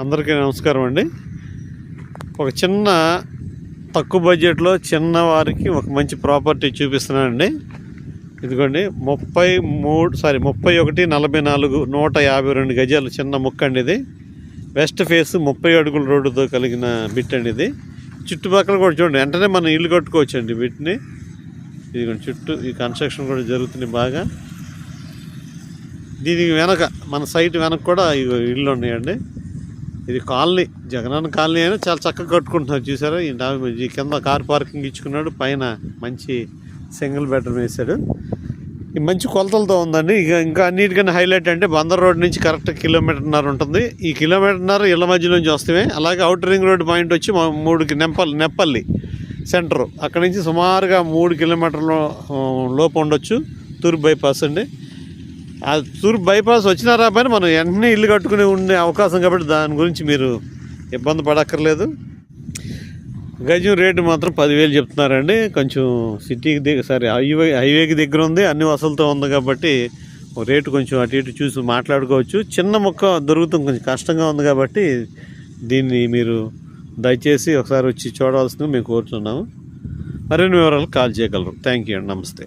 అందరికీ నమస్కారం అండి. ఒక చిన్న తక్కువ బడ్జెట్లో చిన్న వారికి ఒక మంచి ప్రాపర్టీ చూపిస్తున్నానండి. ఇదిగోండి ముప్పై మూడు సారీ ముప్పై ఒకటి నలభై నాలుగు నూట యాభై రెండు గజాలు చిన్న ముక్క అండి ఇది. వెస్ట్ ఫేస్ ముప్పై అడుగుల రోడ్డుతో కలిగిన బిట్ అండి ఇది. చుట్టుపక్కల కూడా చూడండి వెంటనే మనం ఇల్లు కట్టుకోవచ్చు అండి వీటిని ఇదిగోండి చుట్టూ ఈ కన్స్ట్రక్షన్ కూడా జరుగుతుంది బాగా. దీనికి వెనక మన సైట్ వెనక కూడా ఇల్లు ఉన్నాయండి. ఇది కాలనీ జగనన్న కాలనీ అయినా చాలా చక్కగా కట్టుకుంటున్నారు. చూసారా? ఈ డా- కింద కార్ పార్కింగ్ ఇచ్చుకున్నాడు. పైన మంచి సింగిల్ బెడ్రూమ్ వేశాడు. ఈ మంచి కొలతలతో ఉందండి. ఇక ఇంకా అన్నిటికన్నా హైలైట్ అంటే బందర్ రోడ్ నుంచి కరెక్ట్ కిలోమీటర్న్నర ఉంటుంది. ఈ కిలోమీటర్న్నర ఇళ్ళ మధ్య నుంచి వస్తే అలాగే అవుటర్ రింగ్ రోడ్ పాయింట్ వచ్చి మూడు మూడుకి నెప్పల్లి సెంటరు. అక్కడి నుంచి సుమారుగా మూడు కిలోమీటర్ల లోపు ఉండొచ్చు. తూర్పు బైపాస్ అండి. ఆ తూర్పు బైపాస్ వచ్చినారా పైన మనం వెంటనే ఇల్లు కట్టుకుని ఉండే అవకాశం కాబట్టి దాని గురించి మీరు ఇబ్బంది పడక్కర్లేదు. గజం రేటు మాత్రం పదివేలు చెప్తున్నారండి. కొంచెం సిటీకి దగ్గర సరే హైవే హైవేకి దగ్గర ఉంది అన్ని వసతులతో ఉంది కాబట్టి రేటు కొంచెం అటు ఇటు చూసి మాట్లాడుకోవచ్చు. చిన్న మొక్క దొరుకుతుంది కొంచెం కష్టంగా ఉంది కాబట్టి దీన్ని మీరు దయచేసి ఒకసారి వచ్చి చూడవలసింది మేము కోరుతున్నాము. మరిన్ని వివరాలు కాల్ చేయగలరు. థ్యాంక్ యూ అండి. నమస్తే.